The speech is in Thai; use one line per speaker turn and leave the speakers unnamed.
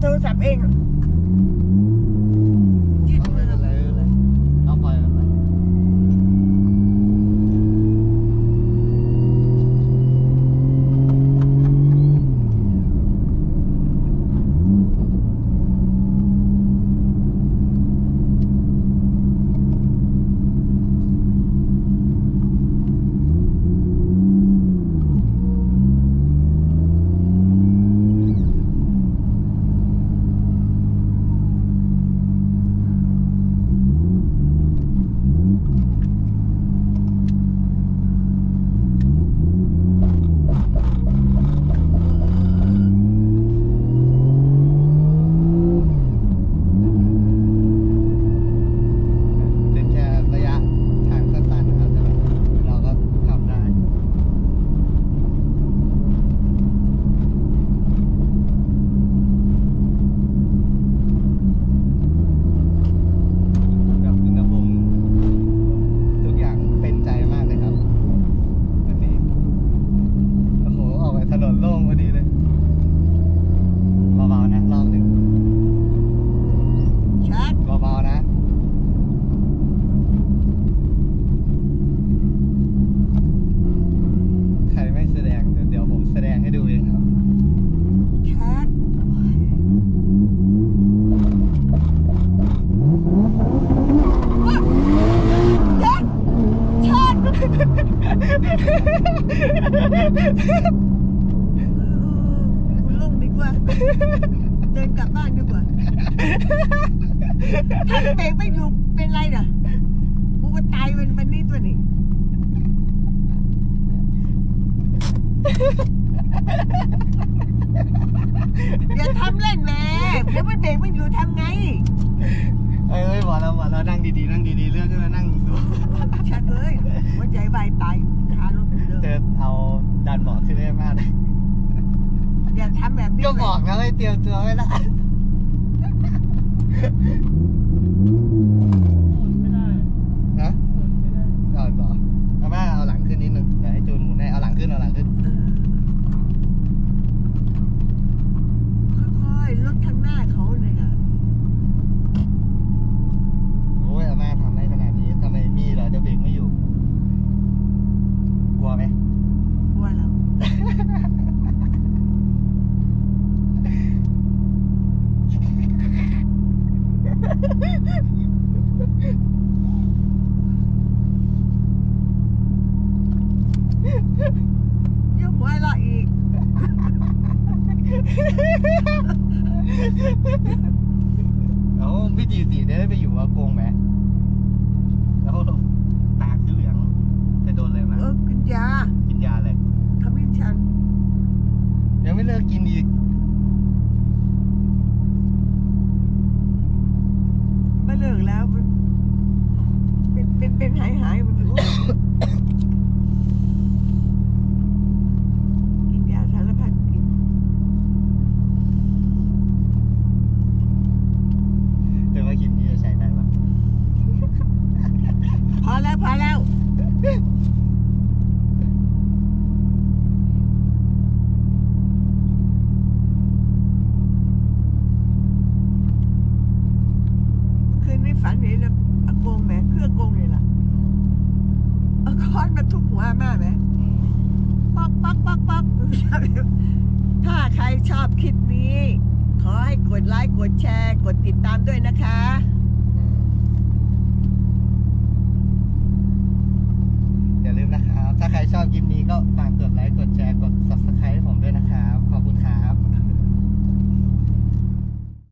เจอ คุณลุงดีกว่า เดินกลับบ้านดีกว่าถ้าเบรกไม่อยู่เป็นไรเน่ะกูก็ตายวันวันนี้ตัวนี้
อ
ย่าทำเล่นแม่เดี๋ยวมันเบรกไม่อยู่ทำไง
เอ้ยบอกแล้วบอกแล้วนั่งดีๆนั่งดีๆเลื่อนขึ้นมานั่งสูง
ชัดเลยหัวใจวายตาย
ดันเบอกขึ้นได้มากเลย
อย่าทำแบบนี้ก็บอ
กแล้วให้เตรียมตัวไว้ละไม่ได้นะหมุนไม่ได้เอาบอกเอามาเอาหลังขึ้นนิดนึงเดี๋ยวให้จูนหมุนให้เอาหลังขึ้นเอาหลังขึ้น
ค่อยๆรถข้างหน้าเขาเนี่ยนะ
เอ้าพี่ตีตีได้ไปอยู่อากงไหม
แล้วพอแล้วคืนนี้ฝันเห็นแล้วอากงแหมเครื่องโกงเลยล่ะเอาค้อนมาทุบหัวอาม่าไหม
อืม
ป๊อกป๊อกป๊อกป๊อกถ้าใครชอบคลิปนี้ ขอให้กดไลค์กดแชร์ กดติดตามด้วยนะคะ
ชอบคลิปนี้ก็ฝากกดไลค์ กดแชร์ กด subscribe ผมด้วยนะครับ